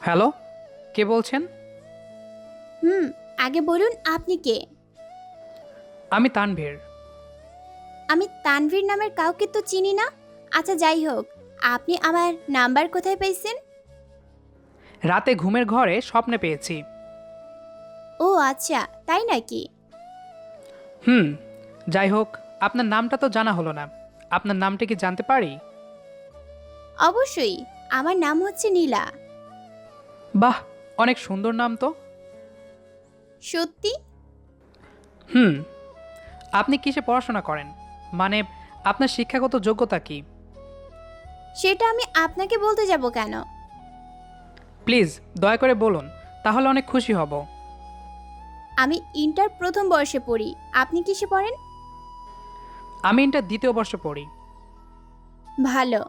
Hello কে বলছেন? হুম আগে বলুন আপনি কে? আমি তানভীর। আমি তানভীর নামের কাউকে তো চিনি না? আচ্ছা যাই হোক আপনি আমার নাম্বার কোথায় পেয়েছেন? রাতে ঘুমের ঘরে স্বপ্নে পেয়েছি। ও আচ্ছা তাই নাকি? হুম যাই হোক আপনার নামটা তো জানা হলো না। আপনার নামটা কি জানতে পারি? অবশ্যই। আমার নাম হচ্ছে নীলা। বাহ অনেক সুন্দর নাম তো। সত্যি? হুম আপনি কিসে পড়াশোনা করেন? মানে আপনার শিক্ষাগত যোগ্যতা কি? সেটা আমি আপনাকে বলতে যাব কেন? প্লিজ দয়া করে বলুন তাহলে অনেক খুশি হব। আমি ইন্টার প্রথম বর্ষে পড়ি আপনি কিসে পড়েন? আমি ইন্টার দ্বিতীয় বর্ষে পড়ি। ভালো।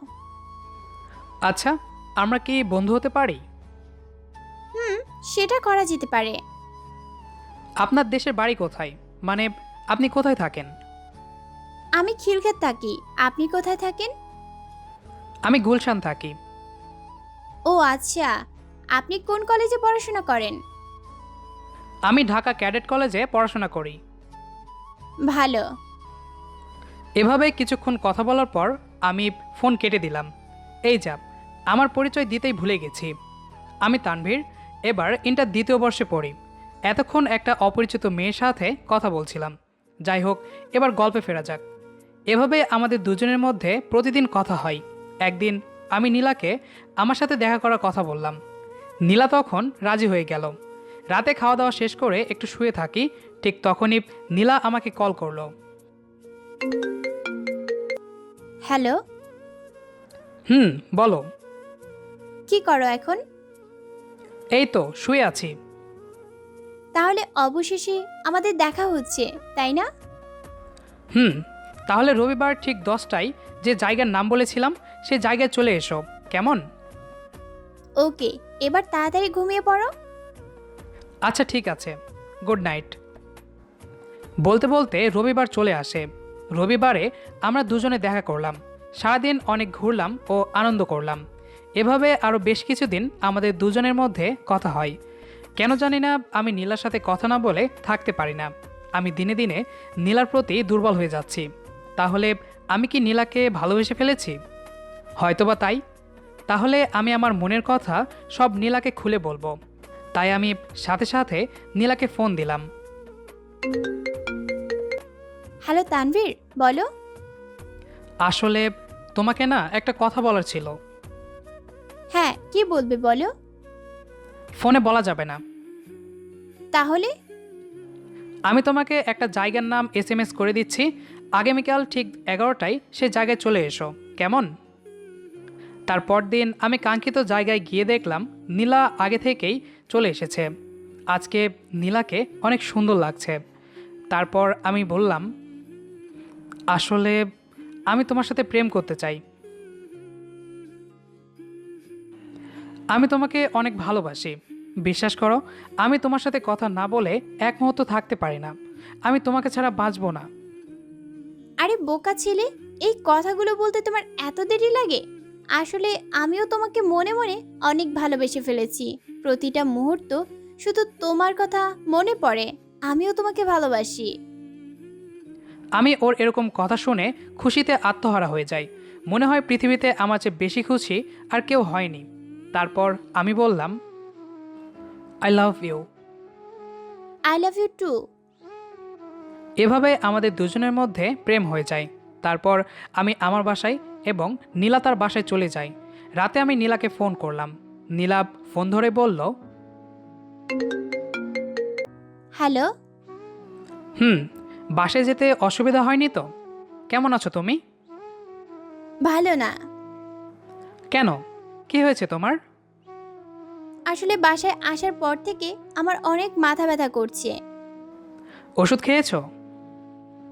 আচ্ছা আমরা কি বন্ধু হতে পারি? হুম সেটা করা যেতে পারে। আপনার দেশের বাড়ি কোথায়? মানে আপনি কোথায় থাকেন? আমি খিলক্ষেত থাকি। আপনি কোথায় থাকেন? আমি গুলশান থাকি। ও আচ্ছা। আপনি কোন কলেজে পড়াশোনা করেন? আমি ঢাকা ক্যাডেট কলেজে পড়াশোনা করি। ভালো। এভাবে কিছুক্ষণ কথা বলার পর আমি ফোন কেটে দিলাম। এই যা, আমার পরিচয় দিতেই ভুলে গেছি। আমি তানভীর, এবার ইন্টার দ্বিতীয় বর্ষে পড়ি। এতক্ষণ একটা অপরিচিত মেয়ের সাথে কথা বলছিলাম। যাই হোক, এবার গল্পে ফেরা যাক। এভাবে আমাদের দুজনের মধ্যে প্রতিদিন কথা হয়। একদিন আমি নীলাকে আমার সাথে দেখা করার কথা বললাম। নীলা তখন রাজি হয়ে গেল। রাতে খাওয়া দাওয়া শেষ করে একটু শুয়ে থাকি, ঠিক তখনই নীলা আমাকে কল করল। হ্যালো হুম বলো। কি করো এখন? এই তো শুয়ে আছি। তাহলে অবশেষে আমাদের দেখা হচ্ছে তাই না? হুম তাহলে রবিবার ঠিক দশটায় যে জায়গার নাম বলেছিলাম সে জায়গায় চলে এসো কেমন? ওকে এবার তাড়াতাড়ি ঘুমিয়ে পড়ো। আচ্ছা ঠিক আছে গুড নাইট। বলতে বলতে রবিবার চলে আসে রবিবারে আমরা দুজনে দেখা করলাম। সারাদিন অনেক ঘুরলাম ও আনন্দ করলাম। এভাবে আরও বেশ কিছুদিন আমাদের দুজনের মধ্যে কথা হয়। কেন জানি না আমি নীলার সাথে কথা না বলে থাকতে পারি না। আমি দিনে দিনে নীলার প্রতি দুর্বল হয়ে যাচ্ছি। তাহলে আমি কি নীলাকে ভালোবেসে ফেলেছি? হয়তোবা তাই। তাহলে আমি আমার মনের কথা সব নীলাকে খুলে বলব। তাই আমি সাথে সাথে নীলাকে ফোন দিলাম। হ্যালো তানভীর বলো। আসলে তোমাকে না একটা কথা বলার ছিল। হ্যাঁ কি বলবে বলো? ফোনে বলা যাবে না। তাহলে? আমি তোমাকে একটা জায়গার নাম এস এম এস করে দিচ্ছি। আগামীকাল ঠিক এগারোটায় সে জায়গায় চলে এসো। কেমন? তারপর দিন আমি কাঙ্ক্ষিত জায়গায় গিয়ে দেখলাম নীলা আগে থেকেই চলে এসেছে। আজকে নীলাকে অনেক সুন্দর লাগছে। তারপর আমি বললাম আসলে আমি তোমার সাথে প্রেম করতে চাই। আমি তোমাকে অনেক ভালোবাসি। বিশ্বাস করো, আমি তোমার সাথে কথা না বলে এক মুহূর্ত থাকতে পারি না। আমি তোমাকে ছাড়া বাঁচবো না। আরে বোকা ছেলে, এই কথাগুলো বলতে তোমার এত দেরি লাগে? আসলে আমিও তোমাকে মনে মনে অনেক ভালোবেসে ফেলেছি। প্রতিটা মুহূর্ত শুধু তোমার কথা মনে পড়ে, আমিও তোমাকে ভালোবাসি। আমি ওর এরকম কথা শুনে খুশিতে আত্মহারা হয়ে যাই। মনে হয় পৃথিবীতে আমার চেয়ে বেশি খুশি আর কেউ হয়নি। তারপর আমি বললাম I love you I love you too এভাবে আমাদের দুজনের মধ্যে প্রেম হয়ে যায়। তারপর আমি আমার বাসায় এবং নীলা তার বাসায় চলে যাই। রাতে আমি নীলাকে ফোন করলাম। নীলা ফোন ধরে বলল হ্যালো হুম বাসায় যেতে অসুবিধা হয়নি তো? কেমন আছো তুমি? ভালো না। কেন? কি হয়েছে তোমার? আসলে বাসায় আসার পর থেকে আমার অনেক মাথা ব্যথা করছে। ওষুধ খেয়েছো?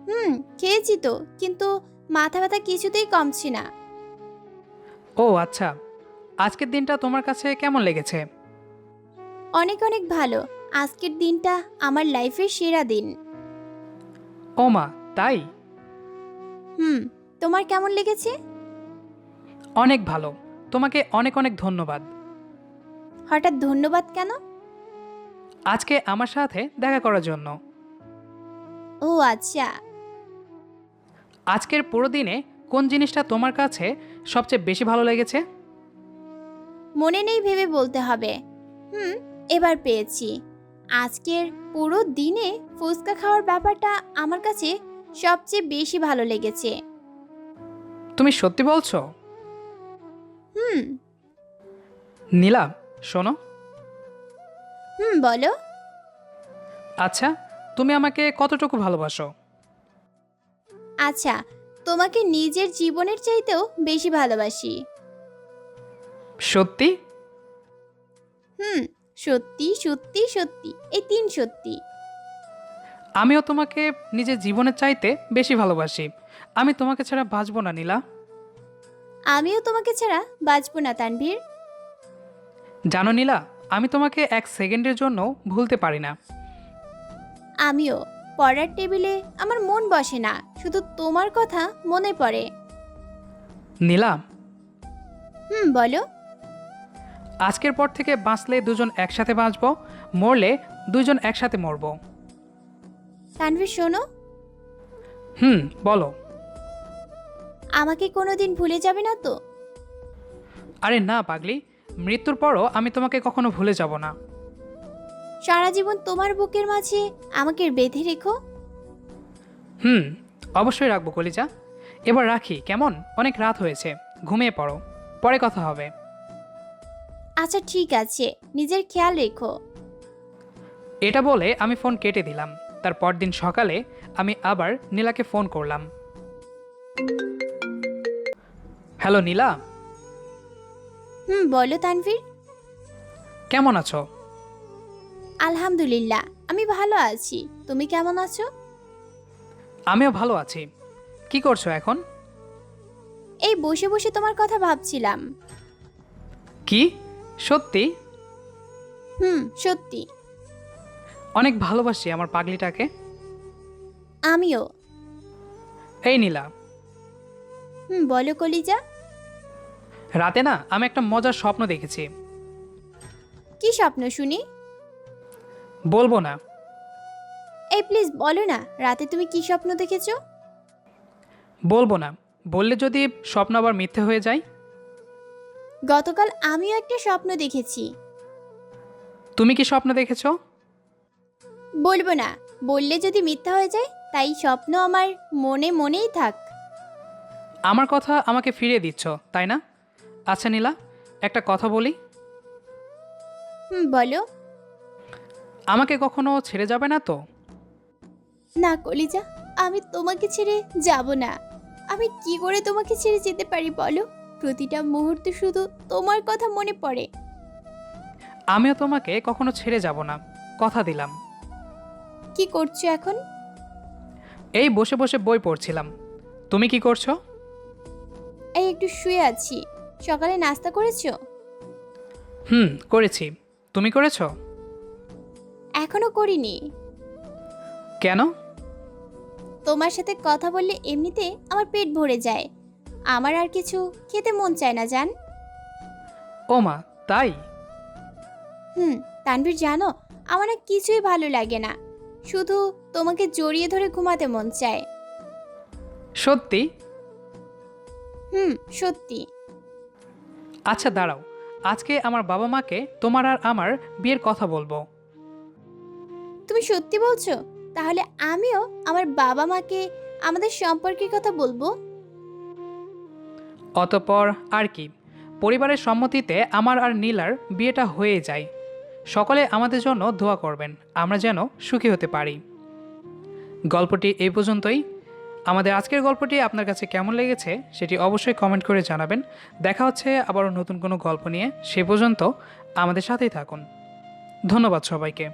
হুম খেয়েছি তো কিন্তু মাথা ব্যথা কিছুতেই কমছে না। ও আচ্ছা। আজকের দিনটা তোমার কাছে কেমন লেগেছে? অনেক অনেক ভালো। আজকের দিনটা আমার লাইফের সেরা দিন। ও মা তাই? হুম তোমার কেমন লেগেছে? অনেক ভালো। তোমাকে অনেক অনেক ধন্যবাদ। হঠাৎ ধন্যবাদ কেন? আজকে আমার সাথে দেখা করার জন্য। ও আচ্ছা। আজকের পুরো দিনে কোন জিনিসটা তোমার কাছে সবচেয়ে বেশি ভালো লেগেছে? মনে নেই ভেবে বলতে হবে। হুম এবার পেয়েছি। আজকের পুরো দিনে ফুচকা খাওয়ার ব্যাপারটা আমার কাছে সবচেয়ে বেশি ভালো লেগেছে। তুমি সত্যি বলছো? হুম। নীলা শোনো। হুম বলো। আচ্ছা তুমি আমাকে কতটুকু ভালোবাসো? আচ্ছা তোমাকে নিজের জীবনের চাইতেও বেশি ভালোবাসি। সত্যি? হুম। সত্যি সত্যি সত্যি এই তিন সত্যি। আমিও তোমাকে নিজের জীবনের চাইতে বেশি ভালোবাসি। আমি তোমাকে ছাড়া বাঁচবো না নীলা। আমিও তোমাকে ছাড়া বাঁচবো না তানভীর। জানো নীলা আমি তোমাকে এক সেকেন্ডের জন্য ভুলতে পারি না। আমিও পড়ার টেবিলে আমার মন বসে না শুধু তোমার কথা মনে পড়ে। নীলা। হুম বলো। আজকের পর থেকে বাঁচলে দুজন একসাথে বাঁচবো মরলে দুজন একসাথে মরবো। তানভীর শোনো। হুম বলো। আমাকে কোনোদিন ভুলে যাবে না তো? আরে না পাগলি। মৃত্যুর পরও আমি তোমাকে কখনো ভুলে যাব না। সারা জীবন তোমার বুকের মাঝে আমাকে বেঁধে রেখো। হুম অবশ্যই রাখব কলিজা। এবার রাখি কেমন? অনেক রাত হয়েছে ঘুমিয়ে পড়ো। পরে কথা হবে। আচ্ছা ঠিক আছে। নিজের খেয়াল রেখো। এটা বলে আমি ফোন কেটে দিলাম। তার পরদিন সকালে আমি আবার নীলাকে ফোন করলাম। হ্যালো নীলা? হুম বলো তানভীর। কেমন আছো? আলহামদুলিল্লাহ আমি ভালো আছি। তুমি কেমন আছো? আমিও ভালো আছি। কি করছ এখন? এই বসে বসে তোমার কথা ভাবছিলাম। কি? সত্যি? হুম সত্যি। অনেক ভালোবাসি আমার পাগলিটাকে। আমিও। এই নীলা। হুম বলো কলিজা। রাতে না আমি একটা মজার স্বপ্ন দেখেছি। কি স্বপ্ন শুনি? বলব না। এই প্লিজ বলো না রাতে তুমি কি স্বপ্ন দেখেছ? বলব না। বললে যদি স্বপ্ন আবার মিথ্যে হয়ে যায়? গতকাল আমিও একটা স্বপ্ন দেখেছি। তুমি কি স্বপ্ন দেখেছ? বলব না বললে যদি মিথ্যা হয়ে যায় তাই স্বপ্ন আমার মনে মনেই থাক। আমার কথা আমাকে ফিরিয়ে দিচ্ছ তাই না? আচ্ছা নীলা একটা কথা বলি। হুম বলো। আমাকে কখনো ছেড়ে যাবে না তো? না কলিজা আমি তোমাকে ছেড়ে যাব না। আমি কি করে তোমাকে ছেড়ে যেতে পারি বলো? প্রতিটা মুহূর্তে শুধু তোমার কথা মনে পড়ে। আমিও তোমাকে কখনো ছেড়ে যাব না কথা দিলাম। কি করছ এখন? এই বসে বসে বই পড়ছিলাম। তুমি কি করছ? এই একটু শুয়ে আছি। সকালে নাস্তা করেছ? হুম করেছি। তুমি করেছ? এখনও করিনি। কেন? তোমার সাথে কথা বললে এমনিতে আমার পেট ভরে যায়। আমার আর কিছু খেতে মন চায় না জান। ও মা তাই? হুম তানভীর জানো আমার আর কিছুই ভালো লাগে না। শুধু তোমাকে জড়িয়ে ধরে ঘুমাতে মন চায়। সত্যি? হুম সত্যি। আচ্ছা দাঁড়াও। আজকে আমার বাবা মাকে তোমার আর আমার বিয়ের কথা বলব। তুমি সত্যি বলছো? তাহলে আমিও আমার বাবা মাকে আমাদের সম্পর্কের কথা বলব? অতপর আর কি। পরিবারের সম্মতিতে আমার আর নীলার বিয়েটা হয়ে যায়। সকলে আমাদের জন্য দোয়া করবেন, আমরা যেন সুখী হতে পারি। গল্পটি এই পর্যন্তই। আমাদের আজকের গল্পটি আপনার কাছে কেমন লেগেছে সেটি অবশ্যই কমেন্ট করে জানাবেন। দেখা হচ্ছে আবারও নতুন কোনো গল্প নিয়ে। সে পর্যন্ত আমাদের সাথেই থাকুন। ধন্যবাদ সবাইকে।